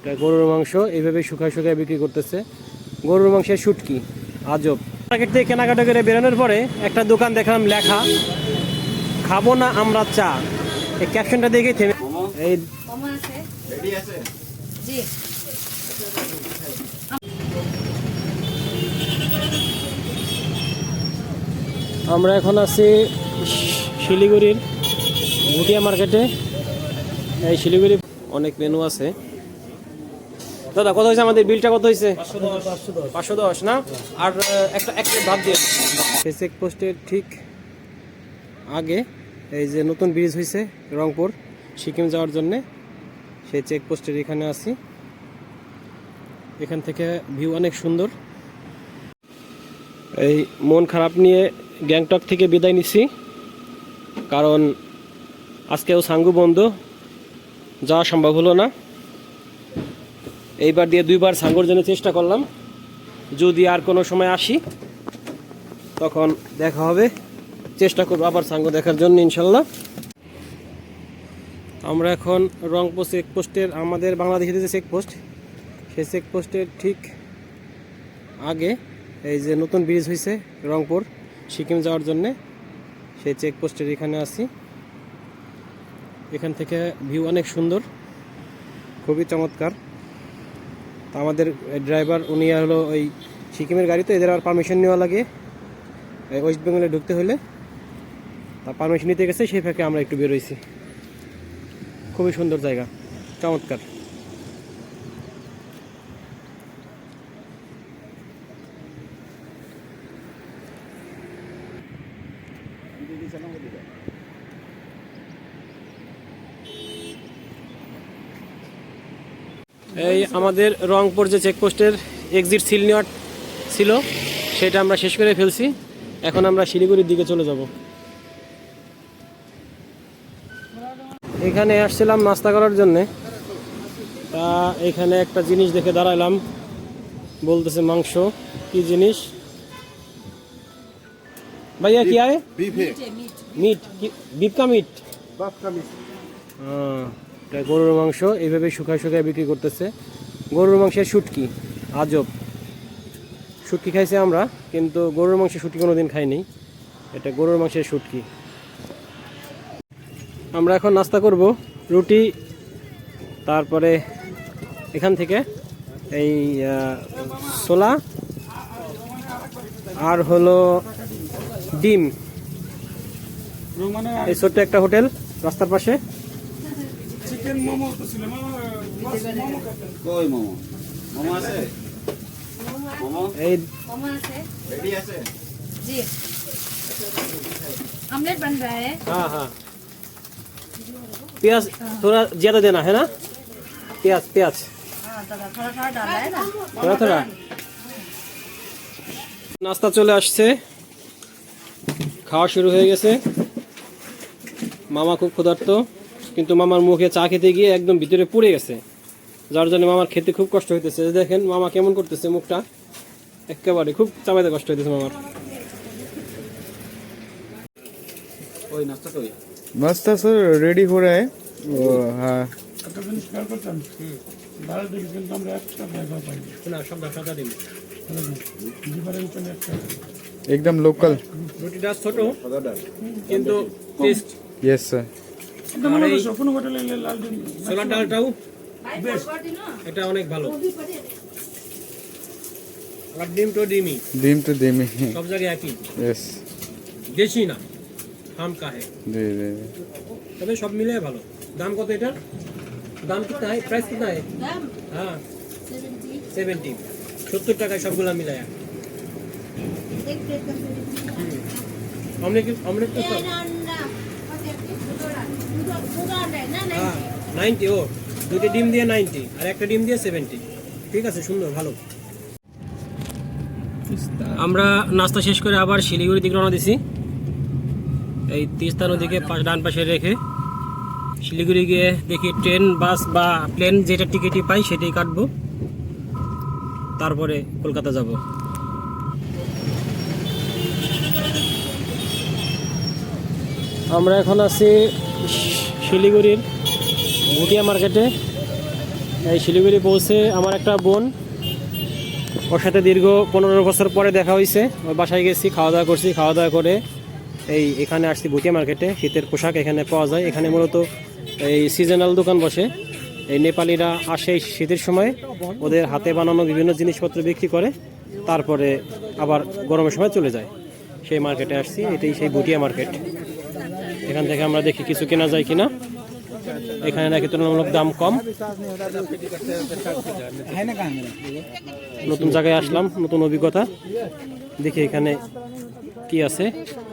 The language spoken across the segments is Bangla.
এটা গরুর মাংস এইভাবে শুকায় শুকায় বিক্রি করতেছে। গরুর মাংসের শুটকি, আজব। মার্কেট থেকে কেনাকাটা করে বেরোনোর পরে একটা দোকান দেখলাম লেখা, খাব না আমরা চা। এই ক্যাপশনটা দেখে থেমে এই আমরা এখন আছি শিলিগুড়ির ভুটিয়া মার্কেটে। এই শিলিগুড়ি অনেক মেনু আছে। দাদা, কত হয়েছে আমাদের বিলটা? কত হয়েছে? পাঁচশো দশ, না? আর একটা এক প্লেট ভাত দিয়ে সেই চেকপোস্টের ঠিক আগে এই যে নতুন ব্রিজ হয়েছে রংপুর, সিকিম যাওয়ার জন্যে সেই চেকপোস্টের এখানে আছি। এখান থেকে ভিউ অনেক সুন্দর। এই মন খারাপ নিয়ে গ্যাংটক থেকে বিদায় নিচ্ছি কারণ আজকেও সাঙ্গু বন্ধ, যাওয়া সম্ভব হলো না। এইবার দিয়ে দুইবার সাঙ্গুর জন্য চেষ্টা করলাম। যদি আর কোনো সময় আসি, তখন দেখা হবে। চেষ্টা করব আবার সাঙ্গ দেখার জন্য, ইনশাল্লাহ। আমরা এখন রংপুর চেকপোস্টের, আমাদের বাংলাদেশের যে চেকপোস্ট, সেই চেকপোস্টের ঠিক আগে এই যে নতুন ব্রিজ হয়েছে রংপুর, সিকিম যাওয়ার জন্যে, সেই চেকপোস্টের এখানে আছি। এখান থেকে ভিউ অনেক সুন্দর, খুবই চমৎকার। তা আমাদের ড্রাইভার উনি হলো ওই সিকিমের গাড়ি তো এদের আর পারমিশন নেওয়া লাগে। ওয়েস্ট বেঙ্গলে ঢুকতে হলে তা পারমিশন নিতে গেছে, সেই ফাঁকে আমরা একটু বেরোইছি খুবই সুন্দর জায়গা, চমৎকার। এই আমাদের রংপুর যে চেকপোস্টের এক্সিট সিল নেওয়ার ছিল সেটা আমরা শেষ করে ফেলছি এখন আমরা শিলিগুড়ির দিকে চলে যাব এখানে আসছিলাম নাস্তা করার জন্যে তা এখানে একটা জিনিস দেখে দাঁড়ালাম বলতেছে মাংস কি জিনিস ভাইয়া কি আয় बीफ है মিট কি বিপ কা মিট बाप का मिस হ্যাঁ, এটা গরুর মাংস, এইভাবে শুকায় শুকায় বিক্রি করতেছে। গরুর মাংসের শুটকি, আজব। শুটকি খাইছি আমরা, কিন্তু গরুর মাংসের শুটকি কোনো দিন খাইনি। এটা গরুর মাংসের শুটকি। আমরা এখন নাস্তা করব, রুটি, তারপরে এখান থেকে এই ছোলা, আর হলো ডিম। এই ছোট্ট একটা হোটেল, রাস্তার পাশে। কই মোমো মোমো আছে মোমো এই कमा আছে রেডি আছে जी ऑमलेट बन रहा है हाँ हाँ प्याज थोड़ा ज्यादा देना है ना प्याज प्याज हाँ थोड़ा थोड़ा थोड़ा डाला है ना थोड़ा थोड़ा নাস্তা চলে আসছে খাওয়া শুরু হয়ে গেছে মামা খুব ক্ষুধার্ত কিন্তু মামার মুখে চা খেতে গিয়ে একদম ভিতরে পুড়ে গেছে। যার জন্য মামার খেতে খুব কষ্ট হইতেছে। দেখেন মামা কেমন করতেছে মুখটা। একেবারে খুব চাপাইতে কষ্ট হইতেছে মামার। নাস্তা স্যার রেডি করে হ্যাঁ। একদম লোকাল রুটিটা ছোট কিন্তু টেস্ট ইয়েস স্যার মানে আর ডিম তো ডিমই। ডিম একই। यस না হাম কাহে। তবে সব মিলে ভালো। দাম কত এটার? দাম কত হয় প্রাইস কত হয়। হ্যাঁ 70 70 টাকায় সবগুলা মিলায়। অমলেট অমলেট তো হ্যাঁ নাইনটি ও দুটো ডিম দিয়ে নাইনটি আর একটা ডিম দিয়ে সেভেন্টি ঠিক আছে সুন্দর ভালো। আমরা নাস্তা শেষ করে আবার শিলিগুড়ির দিকে রওনা দিছি। এই তিস্তা নদীকে পাশ ডান পাশে রেখে শিলিগুড়ি গিয়ে দেখি ট্রেন বাস বা প্লেন যেটা টিকিটই পাই সেটাই কাটবো। তারপরে কলকাতা যাব। আমরা এখন আছি শিলিগুড়ির ভুটিয়া মার্কেটে এই শিলিগুড়ি পৌঁছে আমার একটা বোন, ওর সাথে দীর্ঘ পনেরো বছর পরে দেখা হয়েছে। ওর বাসায় গেছি খাওয়া দাওয়া করছি খাওয়া দাওয়া করে এই এখানে আসছি ভুটিয়া মার্কেটে। শীতের পোশাক এখানে পাওয়া যায়। এখানে মূলত এই সিজনাল দোকান বসে। এই নেপালিরা আসে শীতের সময়। ওদের হাতে বানানো বিভিন্ন জিনিসপত্র বিক্রি করে। তারপরে আবার গরমের সময় চলে যায়। সেই মার্কেটে আসছি। এটাই সেই ভুটিয়া মার্কেট। এখান থেকে আমরা দেখি কিছু কেনা যায় কিনা এখানে নাকি তুলনামূলক দাম কম নতুন জায়গায় আসলাম নতুন অভিজ্ঞতা দেখি এখানে কি আছে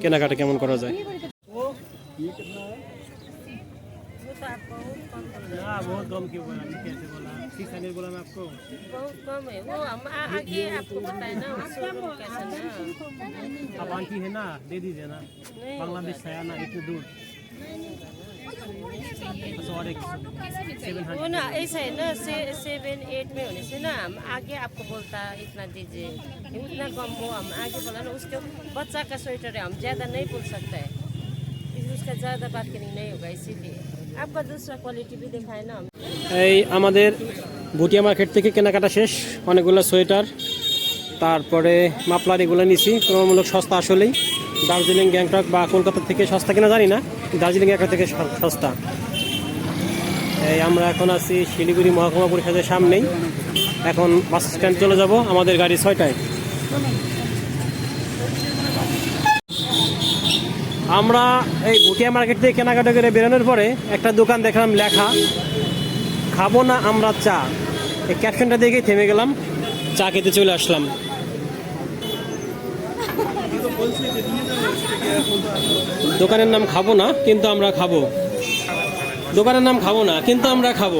কেনাকাটা কেমন করা যায় बहुत कम क्यों बोला कैसे बोला सिक्स हंड्रेड बोला मैं आपको बहुत कम है वो हम आ- आगे आपको बताए ना वो शोरूम कैसा ना आप आंटी है ना दे दीजिए ना बांग्लादेश से आया ना इतने दूर अच्छा, और एक सेवन वो ना ऐसा है ना से, सेवन एट में होने से ना हम आगे आपको बोलता इतना दीजिए इतना कम हो हम आगे बोला ना उसके बच्चा का स्वेटर है हम ज़्यादा नहीं बोल सकते हैं इसलिए उसका ज़्यादा बार्गेनिंग नहीं होगा इसीलिए आपका दूसरा क्वालिटी भी दिखाए ना हम এই আমাদের ভুটিয়া মার্কেট থেকে কেনাকাটা শেষ, অনেকগুলো সোয়েটার, তারপরে মাপলার এগুলো নিছি, তুলনামূলক সস্তা আসলেই। দার্জিলিং, গ্যাংটক বা কলকাতা থেকে সস্তা কিনা জানি না, দার্জিলিং একা থেকে সস্তা। এই আমরা এখন আছি শিলিগুড়ি মহকুমা পরিষদের সামনেই। এখন বাস স্ট্যান্ড চলে যাব আমাদের গাড়ি ছয়টায়। আমরা এই ভুটিয়া মার্কেট থেকে কেনাকাটা করে বেরোনোর পরে একটা দোকান দেখলাম লেখা। খাব না আমরা চা। এই ক্যাপশনটা দেখে থেমে গেলাম। চা খেতে চলে আসলাম। দোকানের নাম খাব না, কিন্তু আমরা খাব। দোকানের নাম খাব না, কিন্তু আমরা খাব।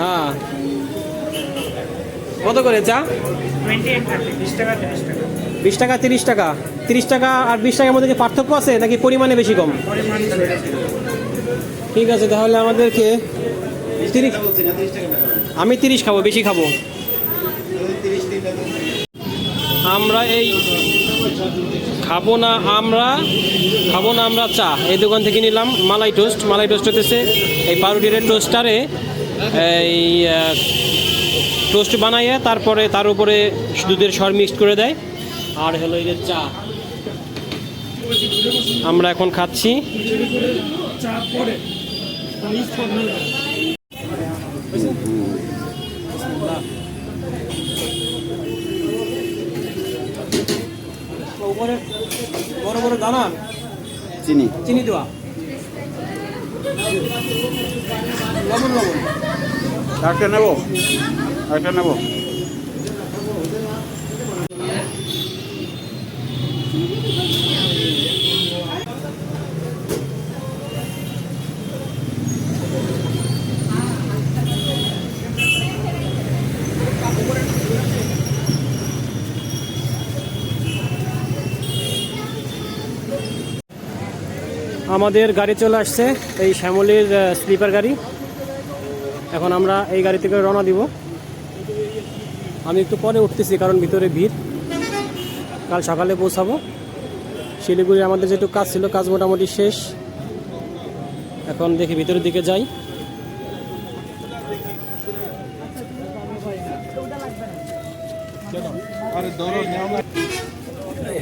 হ্যাঁ। কত করে চা? বিশ টাকা, তিরিশ টাকা। তিরিশ টাকা আর বিশ টাকার মধ্যে কি পার্থক্য আছে, নাকি পরিমাণে বেশি কম? ঠিক আছে, তাহলে আমাদেরকে আমি তিরিশ খাব, বেশি খাব। আমরা এই খাব না আমরা, খাব না আমরা চা। এই দোকান থেকে নিলাম মালাই টোস্ট। মালাই টোস্ট হতেছে এই পাউরুটির টোস্টারে এই টোস্ট বানাইয়ে তারপরে তার উপরে দুধের সর মিক্সড করে দেয়। আর হলো এই চা। আমরা এখন খাচ্ছি। উপরে বড় বড় দানা চিনি। চিনি দেওয়া। লবণ লবণ একটা নেব একটা নেব। আমাদের গাড়ি চলে আসছে, এই শ্যামলির স্লিপার গাড়ি। এখন আমরা এই গাড়ি থেকে রওনা দিব। আমি একটু পরে উঠতেছি কারণ ভিতরে ভিড়। কাল সকালে পৌঁছাবো। শিলিগুড়ি আমাদের যেটুকু কাজ ছিল, কাজ মোটামুটি শেষ। এখন দেখি ভিতরের দিকে যাই।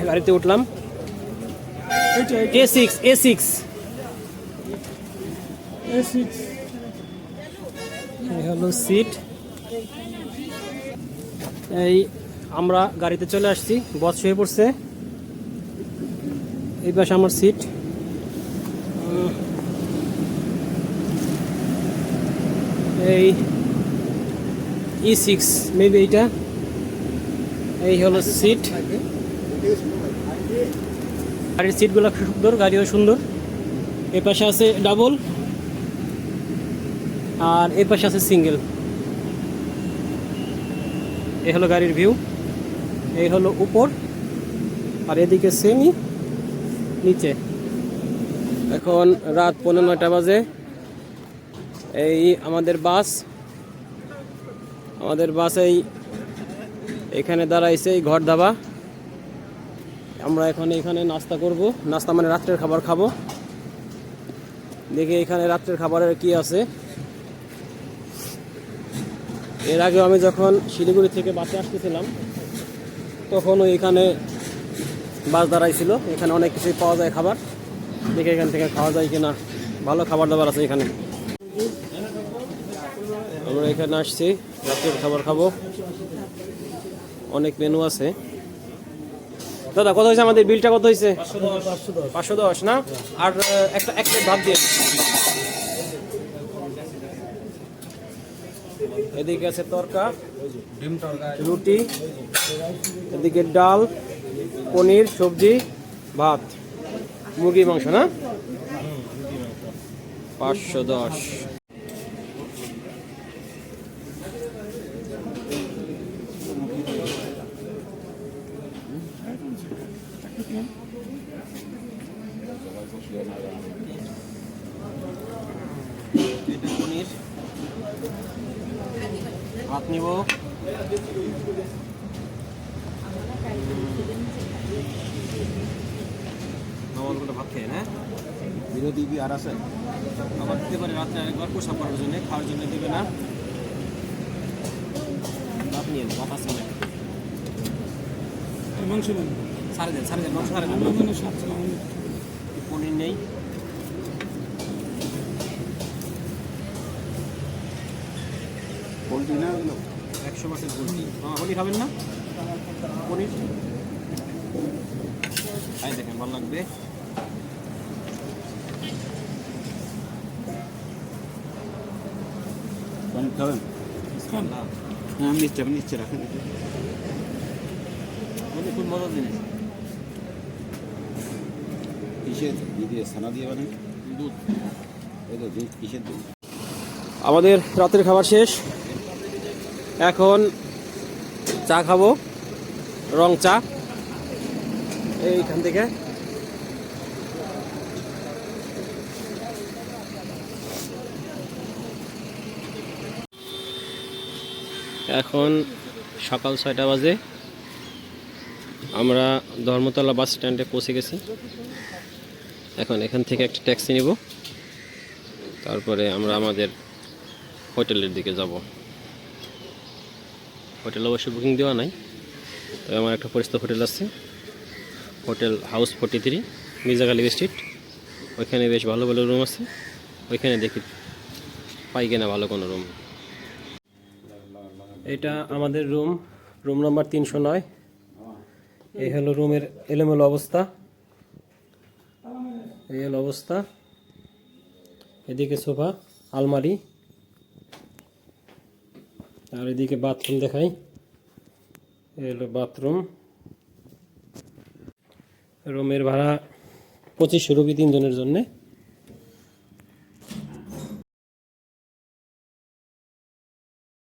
গাড়িতে উঠলাম। এ সিক্স এ সিক্স হলো সিট এই আমরা গাড়িতে চলে আসছি, বস হয়ে পড়ছে। এই পাশে আমার সিট এই ই সিক্স মেবি এইটা। এই হলো সিট গাড়ির সিটগুলো খুব সুন্দর, গাড়িও সুন্দর। এ পাশে আছে ডাবল আর এ পাশে আছে সিঙ্গেল এই হলো গাড়ির ভিউ এই হলো উপর, আর এদিকে সেমি নিচে। এখন রাত পনেরো নয়টা বাজে। এই আমাদের বাস আমাদের বাস এই এখানে দাঁড়াইছে এই ঘর ধাবা আমরা এখন এখানে নাস্তা করব। নাস্তা মানে রাত্রের খাবার খাব। দেখি এখানে রাত্রের খাবারের কি আছে। এর আগে আমি যখন শিলিগুড়ি থেকে বাসে আসতেছিলাম, তখন এখানে বাস দাঁড়াইছিল। এখানে অনেক কিছুই পাওয়া যায় খাবার। দেখে এখান থেকে খাওয়া যায় কিনা। ভালো খাবার দাবার আছে এখানে। আমরা এখানে আসছি, রাত্রের খাবার খাব। অনেক মেনু আছে। দাদা কত হয়েছে আমাদের বিলটা? কত হয়েছে? পাঁচশো দশ। না? আর একটা এক প্লেট ভাত দিয়ে। এদিকে আছে তরকা রুটি এদিকে ডাল পনির সবজি ভাত। মুরগির মাংস না? পাঁচশো দশ পনির ভাত নিব। আমার কোনো ভাত খেয়ে না। বিরোধী কি আর আছে? আবার দিতে পারে রাত্রে আরেকবার প্রসাব করার জন্য খাওয়ার জন্য দিবে না। ভাত নিয়ে নিন, ভাত আছে অনেক মাংস নেন সাড়ে দেন সাড়ে দেন মাংস সাড়ে দেন পনির নেই। পোলট্রি না একশো পার্সেন্ট পোলট্রি হ্যাঁ পনির খাবেন না? পনির? দেখেন ভালো লাগবে। পানি খাবেন? না। হ্যাঁ আপনি রাখেন পনির খুব মজার জিনিস। কিসের ই দিয়ে ছানা দিয়ে বানেন দুধ। এই তো দুধ কিসের দুধ? আমাদের রাতের খাবার শেষ। এখন চা খাব, রং চা। এইখান থেকে। এখন সকাল ছয়টা বাজে। আমরা ধর্মতলা বাস স্ট্যান্ডে পৌঁছে গেছি। এখন এখান থেকে একটা ট্যাক্সি নিব। তারপরে আমরা আমাদের হোটেলের দিকে যাব। হোটেল অবশ্যই বুকিং দেওয়া নাই, তবে আমার একটা পরিচিত হোটেল আছে। Hotel house forty three Mirza Ghalib street ওইখানে বেশ ভালো ভালো রুম আছে। ওইখানে দেখি পাই কিনা ভালো কোনো রুম এটা আমাদের রুম রুম নাম্বার তিনশো নয়। এই হলো রুমের এলোমেলো অবস্থা। এই হলো অবস্থা। এদিকে সোফা, আলমারি। আর এদিকে বাথরুম দেখাই। এলো বাথরুম রুমের ভাড়া পঁচিশশো রুপি তিনজনের জন্যে।